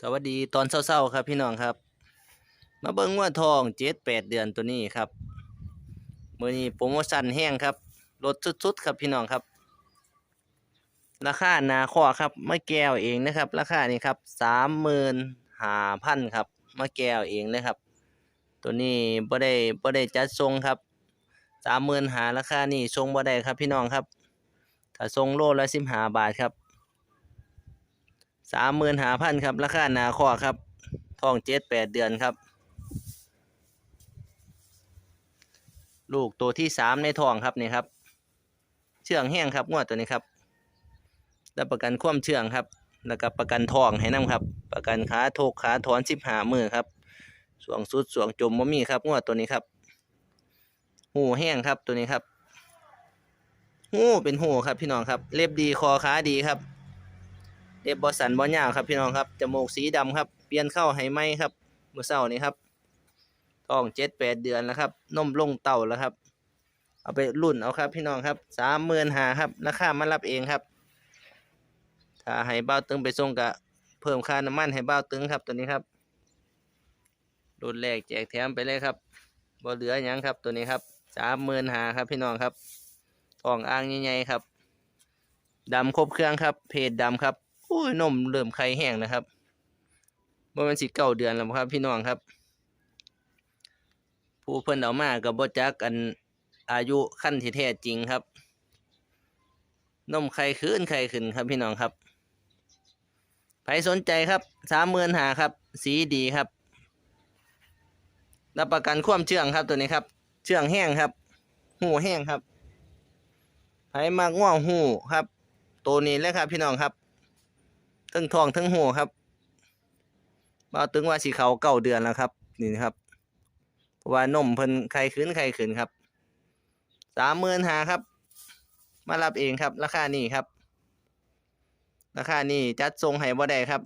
สวัสดีตอนเช้าๆครับพี่น้องครับ มาเบิ่งว่าทองเจ็ดแปดเดือนตัวนี้ครับมือนี้โปรโมชั่นแห้งครับลดสุดๆครับพี่น้องครับ ราคานาข้อครับมาแก้วเองนะครับ ราคานี่ครับสามหมื่นห้าพันครับมาแก้วเองเลยครับ ตัวนี้บ่ได้บ่ได้จัดทรงครับสามหมื่นหาราคานี่ทรงบ่ได้ครับพี่น้องครับ ถ้าทรงโลละสิบห้าบาทครับ สามหมื่นหาพันครับ ราคานาคอครับ ทองเจ็ดแปดเดือนครับ ลูกตัวที่สามในทองครับนี่ครับ เชื่องแห้งครับงวดตัวนี้ครับรับประกันความเชื่องครับ แล้วก็ประกันทองให้นํครับ ประกันขาโทกขาถอนสิบหามือครับสวงสุดสวงจมบ่มีครับงวดตัวนี้ครับ หูแห้งครับตัวนี้ครับหูเป็นหูครับพี่น้องครับ เล็บดีคอขาดีครับ เล็บบอสันบอยาวครับพี่น้องครับจมูกสีดำครับ เปลี่ยนเข้าให้ไหมครับเมื่อเช้านี้ครับท้องเจ็ดแปดเดือนแล้วครับนมลงเต่าแล้วครับ เอาไปรุ่นเอาครับพี่น้องครับสามหมื่นหาครับราคามารับเองครับ ถ้าให้เบ้าตึงไปส่งกะเพิ่มค่าน้ำมันให้เบ้าตึงครับตัวนี้ครับรุ่นแรกแจกแถมไปเลยครับบ่เหลือยังครับตัวนี้ครับสามหมื่นหาครับพี่น้องครับท้องอ่างใหญ่ๆครับดำครบเครื่องครับ เพจดำครับ โอ้ยนมเริ่มไข่แห้งนะครับบ่แมันสิเก้าเดือนแล้วครับ พี่น้องครับ ผู้เพิ่นเอามากับบ่จักอันอายุขั้นที่แท้จริงครับ นมไข่ขึ้นไข่ขึ้นครับพี่น้องครับใครสนใจครับสามหมื่นหาครับ สีดีครับรับประกันความเชื่องครับตัวนี้ครับ เชื่องแห้งครับ หูแห้งครับไผมากง่วงหูครับ ตัวนี้เลยครับพี่น้องครับ ทั้งทองทั้งหัวครับมาตึงว่าสีเขาเก้าเดือนแล้วครับ นี่ครับเพราะว่านมเพิ่นไข่ขึ้นไข่ขึ้นครับสามหมื่นหาครับ มารับเองครับ ราคานี้ครับ ราคานี้จัดทรงให้บ่ได้ครับ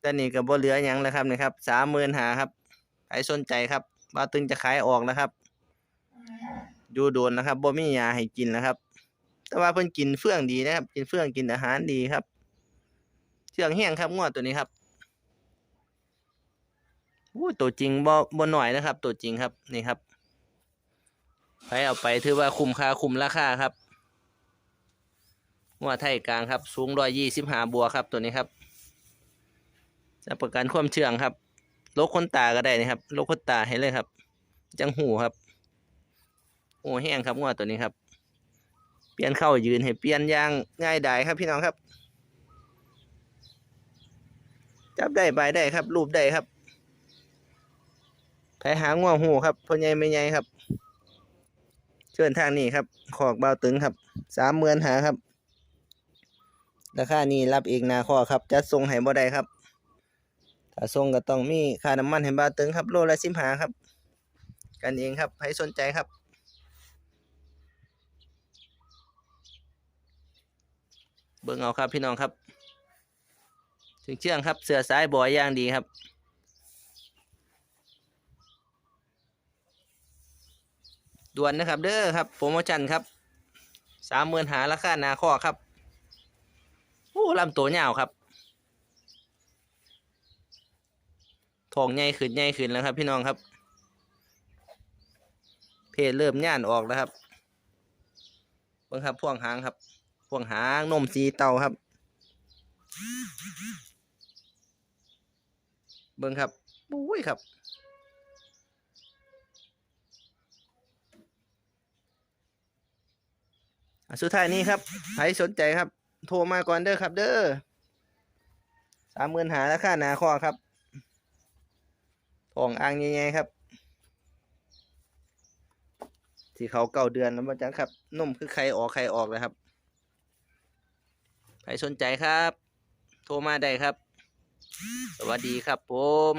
แต่นี่ก็บ่เหลือหยังแล้วครับนี่ครับสามหมื่นหาครับใครสนใจครับมาตึงจะขายออกนะครับอยู่โดนนะครับบ่มียาให้กินนะครับ แต่ว่าเพิ่นกินเฟื่องดีนะครับ กินเฟื่องกินอาหารดีครับ เชื่องแห้งครับงวดตัวนี้ครับอู้ตัวจริงบ่บ่หน่อยนะครับ ตัวจริงครับนี่ครับใครเอาไปถือว่าคุ้มค่าคุ้มราคาครับงวดไทยกลางครับ สูงร้อยยี่สิบห้าบัวครับตัวนี้ครับรับประกันความเชื่องครับโรคคนตาก็ได้นะครับโรคคนตาให้เลยครับ จังหูครับหูแห้งครับงวดตัวนี้ครับ เปลี่ยนเข้ายืนให้เปลี่ยนยางง่ายดายครับพี่น้องครับ จับได้ใบได้ครับ รูปได้ครับไผหาง่วงหูครับพ่อใหญ่ไม่ใหญ่ครับ เชิญทางนี้ครับ ขอกเบาตึงครับ สามเมือนหาครับ ราคานี้รับเองนาข้อครับ จัดส่งให้บ่ได้ครับ ถ้าส่งก็ต้องมีค่าน้ำมันให้เบาตึงครับ โลละสิบหาครับ กันเองครับใครสนใจครับเบิ่งเอาครับพี่น้องครับ เชื่องครับ เสือสายบอยอย่างดีครับ ด่วนนะครับ เด้อครับโปรโมชั่นครับสามหมื่นหาราคานาข้อครับ โอ้ลำตัวยาวครับทองใหญ่ขึ้นใหญ่ขึ้นแล้วครับ พี่น้องครับ เพศเริ่มย่านออกแล้วครับเบิ่งครับพ่วงหางครับพ่วงหางนมสีเตาครับ เบิ่งครับปุ้ยครับอะสุดท้ายนี้ครับใครสนใจครับ โทรมาก่อนเด้อครับ เด้อสามหมื่นหาราคาหนาข้อครับทองอ่างใหญ่ๆครับที่เขาเก่าเดือนแล้วมาจังครับนุ่มคือใครออกใครออกเลยครับ ใครสนใจครับ โทรมาได้ครับ สวัสดีครับผม